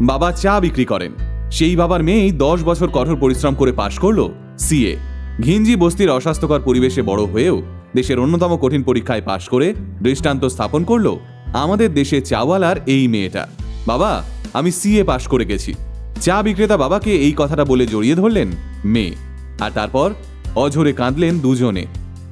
বাবা চা বিক্রি করেন। সেই বাবার মেয়েই দশ বছর কঠোর পরিশ্রম করে পাশ করল সিএ। ঘিঞ্জি বস্তির অস্বাস্থ্যকর পরিবেশে বড় হয়েও দেশের অন্যতম কঠিন পরীক্ষায় পাশ করে দৃষ্টান্ত স্থাপন করল আমাদের দেশে চাওয়ালার এই মেয়েটা। বাবা, আমি সিএ পাশ করে গেছি। চা বিক্রেতা বাবাকে এই কথাটা বলে জড়িয়ে ধরলেন মেয়ে। আর তারপর অঝরে কাঁদলেন দুজনে।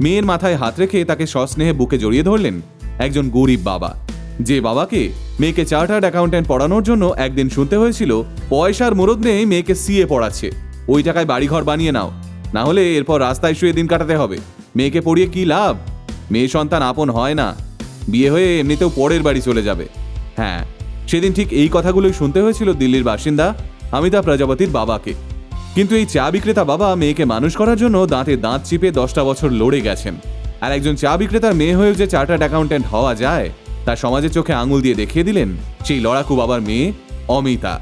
মেয়ের মাথায় হাত রেখে তাকে সস্নেহে বুকে জড়িয়ে ধরলেন একজন গরিব বাবা। যে বাবাকে মেয়েকে চার্টার্ড অ্যাকাউন্ট্যান্ট পড়ানোর জন্য একদিন শুনতে হয়েছিল, পয়সার মুরদ নেই মেয়েকে সিএ পড়াচ্ছে। ওই টাকায় বাড়িঘর বানিয়ে নাও, না হলে এরপর রাস্তায় শুয়ে দিন কাটাতে হবে। মেয়েকে পড়িয়ে কি লাভ? মেয়ে সন্তান আপন হয় না। বিয়ে হয়ে এমনিতেও পরের বাড়ি চলে যাবে। হ্যাঁ সেদিন ঠিক এই কথাগুলোই শুনতে হয়েছিল দিল্লির বাসিন্দা অমিতাভ প্রজাপতির বাবাকে। কিন্তু এই চা বিক্রেতা বাবা মেয়েকে মানুষ করার জন্য দাঁতে দাঁত চিপে দশটা বছর লড়ে গেছেন। আর একজন চা বিক্রেতার মেয়ে হয়েও যে চার্টার্ড অ্যাকাউন্ট্যান্ট হওয়া যায় তা সমাজের চোখে আঙুল দিয়ে দেখিয়ে দিলেন সেই লড়াকু বাবার মেয়ে অমিতা।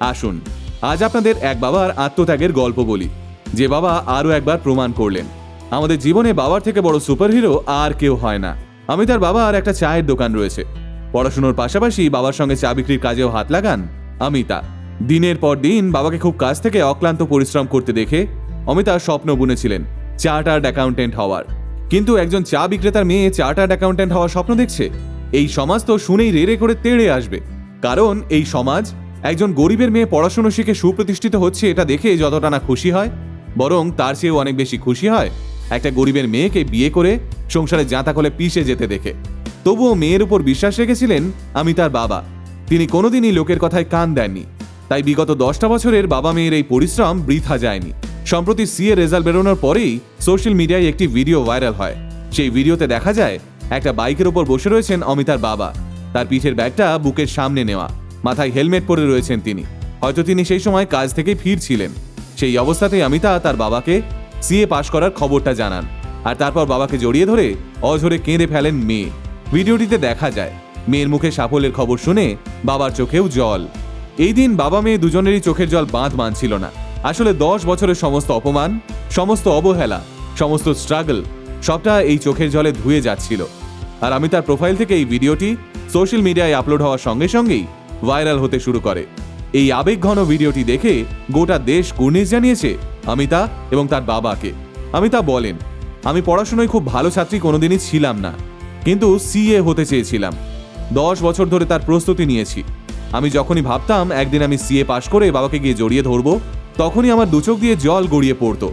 আসুন, আজ আপনাদের এক বাবার আত্মত্যাগের গল্প বলি। যে বাবা আরও একবার প্রমাণ করলেন, আমাদের জীবনে বাবার থেকে বড় সুপারহিরো আর কেউ হয় না। অমিতার বাবার একটা চায়ের দোকান রয়েছে। পড়াশুনোর পাশাপাশি বাবার সঙ্গে চা বিক্রির কাজেও হাত লাগান অমিতা। দিনের পর দিন বাবাকে খুব কাছ থেকে অক্লান্ত পরিশ্রম করতে দেখে অমিতা স্বপ্ন বুনেছিলেন চার্টার্ড অ্যাকাউন্টেন্ট হওয়ার। কিন্তু একজন চা বিক্রেতার মেয়ে চার্টার্ড অ্যাকাউন্টেন্ট হওয়ার স্বপ্ন দেখছে? এই সমাজ তো শুনেই রেড়ে করে তেড়ে আসবে। কারণ এই সমাজ একজন গরিবের মেয়ে পড়াশুনো শিখে সুপ্রতিষ্ঠিত হচ্ছে এটা দেখে যতটা না খুশি হয়, বরং তার চেয়েও অনেক বেশি খুশি হয় একটা গরিবের মেয়েকে বিয়ে করে সংসারে জাঁতা কলে পিষে যেতে দেখে। তবুও মেয়ের উপর বিশ্বাস রেখেছিলেন, আমি তার বাবা। তিনি কোনোদিনই লোকের কথায় কান দেননি। তাই বিগত দশটা বছরের বাবা মেয়ের এই পরিশ্রম বৃথা যায়নি। সম্প্রতি সিএ রেজাল্ট বেরোনোর পরেই সোশ্যাল মিডিয়ায় একটি ভিডিও ভাইরাল হয়। সেই ভিডিওতে দেখা যায় একটা বাইকের ওপর বসে রয়েছেন অমিতার বাবা। তার পিঠের ব্যাগটা বুকের সামনে নেওয়া। মাথায় হেলমেট পরে রয়েছেন তিনি। হয়তো তিনি সেই সময় কাজ থেকে ফিরছিলেন। সেই অবস্থাতেই অমিতা তার বাবাকে সিএ পাশ করার খবরটা জানান। আর তারপর বাবাকে জড়িয়ে ধরে অঝরে কেঁদে ফেলেন মেয়ে। ভিডিওটিতে দেখা যায়, মেয়ের মুখে সাফল্যের খবর শুনে বাবার চোখেও জল। এই দিন বাবা মেয়ে দুজনেরই চোখের জল বাঁধ মানছিল না। আসলে দশ বছরের সমস্ত অপমান, সমস্ত অবহেলা, সমস্ত স্ট্রাগল সবটা এই চোখের জলে ধুয়ে যাচ্ছিল। আর আমি তার প্রোফাইল থেকে এই ভিডিওটি সোশ্যাল মিডিয়ায় আপলোড হওয়ার সঙ্গে সঙ্গেই ভাইরাল হতে শুরু করে। এই আবেগঘন ভিডিওটি দেখে গোটা দেশ কুর্নিশ জানিয়েছে, অমিতা এবং তার বাবাকে। অমিতা বলেন, আমি পড়াশোনায় খুব ভালো ছাত্রী কোনোদিনই ছিলাম না, কিন্তু সিএ হতে চেয়েছিলাম। দশ বছর ধরে তার প্রস্তুতি নিয়েছি। আমি যখনই ভাবতাম একদিন আমি সিএ পাশ করে বাবাকে গিয়ে জড়িয়ে ধরবো, তখনই আমার দুচোখ দিয়ে জল গড়িয়ে পড়তো।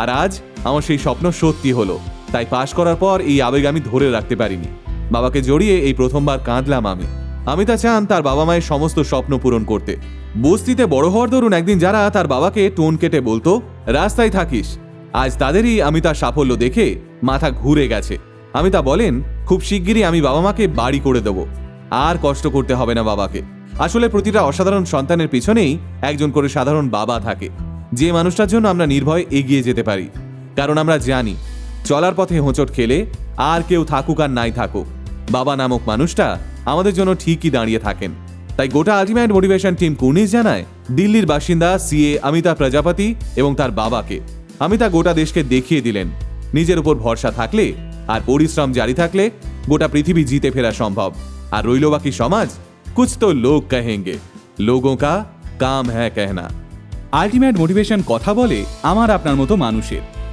আর আজ আমার সেই স্বপ্ন সত্যি হলো। তাই পাশ করার পর এই আবেগ আমি ধরে রাখতে পারিনি। বাবাকে জড়িয়ে এই প্রথমবার কাঁদলাম আমি। আমি তা চান তার বাবা মায়ের সমস্ত স্বপ্ন পূরণ করতে। বস্তিতে বড় হওয়ার দরুন একদিন যারা তার বাবাকে টোন কেটে বলতো, রাস্তায় থাকিস। আজ তাদেরই আমি তার সাফল্য দেখে মাথা ঘুরে গেছে। আমি তা বলেন, খুব শিগগিরই আমি বাবা মাকে বাড়ি করে দেব। আর কষ্ট করতে হবে না বাবাকে। আসলে প্রতিটা অসাধারণ সন্তানের পিছনেই একজন করে সাধারণ বাবা থাকে। যে মানুষটার জন্য আমরা নির্ভয়ে এগিয়ে যেতে পারি। কারণ আমরা জানি চলার পথে হোঁচট খেলে আর কেউ থাকুক আর নাই থাকুক। বাবা নামক মানুষটা আমাদের জন্য ঠিকই দাঁড়িয়ে থাকেন। তাই গোটা আলটিমেট মোটিভেশন টিম কুর্নিশ জানায়, দিল্লির বাসিন্দা সিএ অমিতা প্রজাপতি এবং তার বাবাকে। অমিতা গোটা দেশকে দেখিয়ে দিলেন। নিজের উপর ভরসা থাকলে আর পরিশ্রম জারি থাকলে গোটা পৃথিবী জিতে ফেরা সম্ভব। আর রইল বাকি সমাজ, কুছ তো লোক কহেঙ্গে। লোগো কা কাম হ্যাঁ কেহনা। আলটিমেট মোটিভেশন কথা বলে আমার আপনার মতো মানুষের।